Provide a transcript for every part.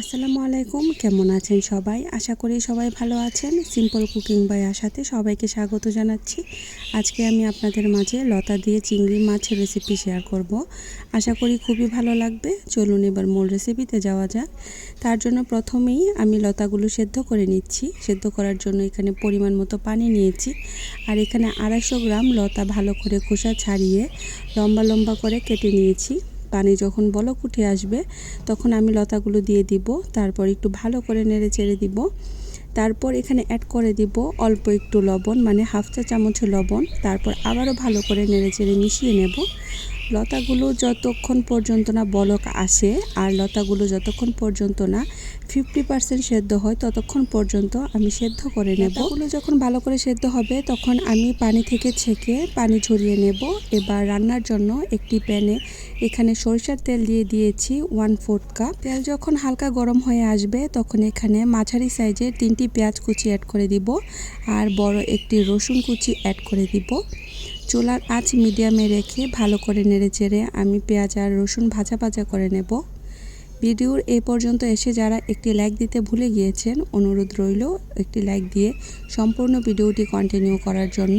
আসসালামু আলাইকুম, কেমন আছেন সবাই? আশা করি সবাই ভালো আছেন। সিম্পল কুকিং বাই আশাতে সবাইকে স্বাগত জানাচ্ছি। আজকে আমি আপনাদের মাঝে লতা দিয়ে চিংড়ি মাছের রেসিপি শেয়ার করব। আশা করি খুবই ভালো লাগবে। চলুন এবার মূল রেসিপিতে যাওয়া যাক। তার জন্য প্রথমেই আমি লতাগুলো সেদ্ধ করে নিচ্ছি। সেদ্ধ করার জন্য এখানে পরিমাণ মতো পানি নিয়েছি। আর এখানে আড়াইশো গ্রাম লতা ভালো করে খোসা ছাড়িয়ে লম্বা লম্বা করে কেটে নিয়েছি। পানি যখন বলক উঠে আসবে, তখন আমি লতাগুলো দিয়ে দিব, তারপর একটু ভালো করে নেড়ে চেড়ে দিব। তারপর এখানে অ্যাড করে দিব অল্প একটু লবণ মানে হাফ চা চামচ লবণ, তারপর আবারও ভালো করে নেড়ে চেড়ে মিশিয়ে নেব। লতাগুলো যতক্ষণ পর্যন্ত না বলক আসে, আর লতাগুলো যতক্ষণ পর্যন্ত না ফিফটি পার্সেন্ট সেদ্ধ হয়, ততক্ষণ পর্যন্ত আমি সেদ্ধ করে নেব। ওগুলো যখন ভালো করে সেদ্ধ হবে, তখন আমি পানি থেকে ছেঁকে পানি ঝরিয়ে নেব। এবার রান্নার জন্য একটি প্যানে এখানে সরিষার তেল দিয়ে দিয়েছি ওয়ান ফোর্থ কাপ তেল যখন হালকা গরম হয়ে আসবে, তখন এখানে মাঝারি সাইজের তিনটি পেঁয়াজ কুচি অ্যাড করে দিব, আর বড় একটি রসুন কুচি অ্যাড করে দিব। চুলার আঁচ মিডিয়ামে রেখে ভালো করে নেড়ে চেড়ে আমি পেঁয়াজ আর রসুন ভাজা ভাজা করে নেব। ভিডিওর এ পর্যন্ত এসে যারা একটি লাইক দিতে ভুলে গিয়েছেন, অনুরোধ রইল একটি লাইক দিয়ে সম্পূর্ণ ভিডিওটি কন্টিনিউ করার জন্য।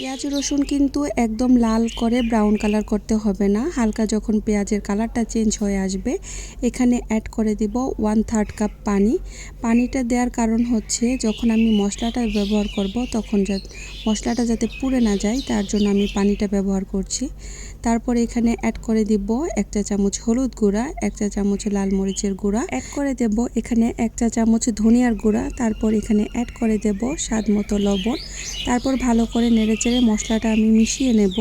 পেঁয়াজ রসুন কিন্তু একদম লাল করে ব্রাউন কালার করতে হবে না। হালকা যখন পেঁয়াজের কালারটা চেঞ্জ হয়ে আসবে, এখানে অ্যাড করে দিব ওয়ান থার্ড কাপ পানি। পানিটা দেওয়ার কারণ হচ্ছে যখন আমি মশলাটা ব্যবহার করব, তখন যা, মশলাটা যাতে পুড়ে না যায়, তার জন্য আমি পানিটা ব্যবহার করছি। তারপর এখানে অ্যাড করে দিব এক চা চামচ হলুদ গুঁড়া, এক চা চামচ লাল মরিচের গুঁড়া। অ্যাড করে দেব এখানে এক চা চামচ ধনিয়ার গুঁড়া। তারপর এখানে অ্যাড করে দেব স্বাদ মতো লবণ। তারপর ভালো করে নেড়েচেড়ে মশলাটা আমি মিশিয়ে নেব।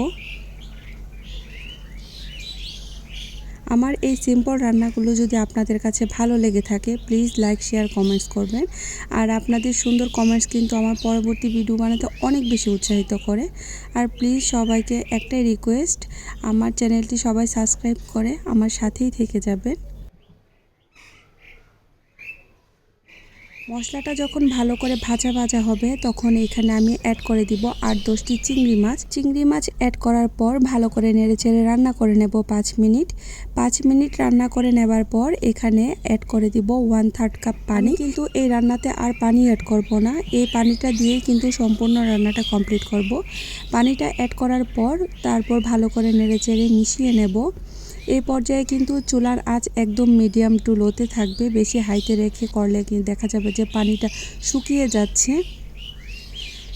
আমার এই সিম্পল রান্নাগুলো যদি আপনাদের কাছে ভালো লেগে থাকে প্লিজ লাইক শেয়ার কমেন্টস করবেন। আর আপনাদের সুন্দর কমেন্টস কিন্তু আমার পরবর্তী ভিডিও বানাতে অনেক বেশি উৎসাহিত করে। আর প্লিজ সবাইকে একটাই রিকোয়েস্ট আমার চ্যানেলটি সবাই সাবস্ক্রাইব করে, আমার সাথেই থেকে যাবেন। মশলাটা যখন ভালো করে ভাজা ভাজা হবে, তখন এখানে আমি অ্যাড করে দিব আট দশটি চিংড়ি মাছ। চিংড়ি মাছ অ্যাড করার পর ভালো করে নেড়ে চেড়ে রান্না করে নেব পাঁচ মিনিট। পাঁচ মিনিট রান্না করে নেবার পর এখানে অ্যাড করে দিব ওয়ান থার্ড কাপ পানি। কিন্তু এই রান্নাতে আর পানি অ্যাড করব না। এই পানিটা দিয়েই কিন্তু সম্পূর্ণ রান্নাটা কমপ্লিট করব। পানিটা অ্যাড করার পর তারপর ভালো করে নেড়ে চেড়ে মিশিয়ে নেব। এই পর্যায়ে কিন্তু চুলার আঁচ একদম মিডিয়াম টু লোতে থাকবে। বেশি হাইতে রেখে করলে কিন্তু দেখা যাবে যে পানিটা শুকিয়ে যাচ্ছে।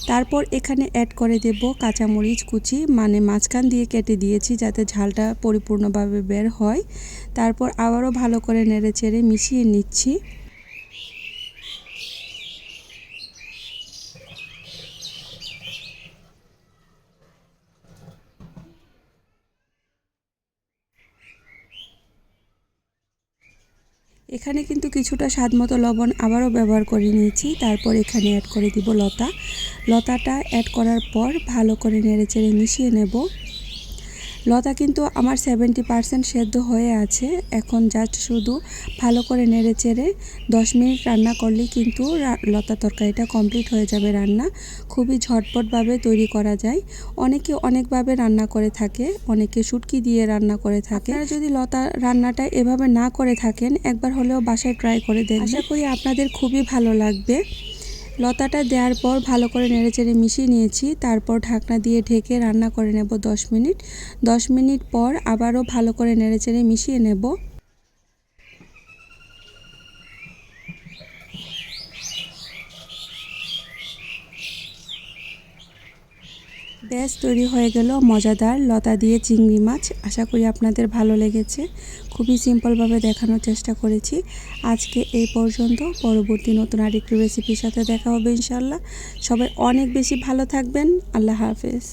তারপর এখানে অ্যাড করে দেব কাঁচামরিচ কুচি মানে মাঝখান দিয়ে কেটে দিয়েছি যাতে ঝালটা পরিপূর্ণভাবে বের হয়। তারপর আবারও ভালো করে নেড়ে চেড়ে মিশিয়ে নিচ্ছি। এখানে কিন্তু কিছুটা স্বাদ মতো লবণ আবারও ব্যবহার করে নিয়েছি। তারপর এখানে অ্যাড করে দিব লতা। লতাটা অ্যাড করার পর ভালো করে নেড়েচেড়ে মিশিয়ে নেব। লতা কিন্তু আমার সেভেন্টি পারসেন্ট সেদ্ধ হয়ে আছে। এখন জাস্ট শুধু ভালো করে নেড়ে চেড়ে দশ মিনিট রান্না করলেই কিন্তু লতা তরকারিটা কমপ্লিট হয়ে যাবে রান্না। খুবই ঝটপটভাবে তৈরি করা যায়। অনেকে অনেকভাবে রান্না করে থাকে, অনেকে শুটকি দিয়ে রান্না করে থাকে। আর যদি লতা রান্নাটা এভাবে না করে থাকেন, একবার হলেও বাসায় ট্রাই করে দেন আশা করি আপনাদের খুবই ভালো লাগবে। লতাটা দেওয়ার পর ভালো করে নেড়েচেড়ে মিশিয়ে নিয়েছি। তারপর ঢাকনা দিয়ে ঢেকে রান্না করে নেব দশ মিনিট। দশ মিনিট পর আবারও ভালো করে নেড়েচেড়ে মিশিয়ে নেব। ব্যাস, তৈরি হয়ে গেল মজাদার লতা দিয়ে চিংড়ি মাছ। আশা করি আপনাদের ভালো লেগেছে। খুবই সিম্পলভাবে দেখানোর চেষ্টা করেছি। আজকে এই পর্যন্ত। পরবর্তী নতুন আরেকটি রেসিপির সাথে দেখা হবে ইনশাল্লাহ সবাই অনেক বেশি ভালো থাকবেন। আল্লাহ হাফেজ।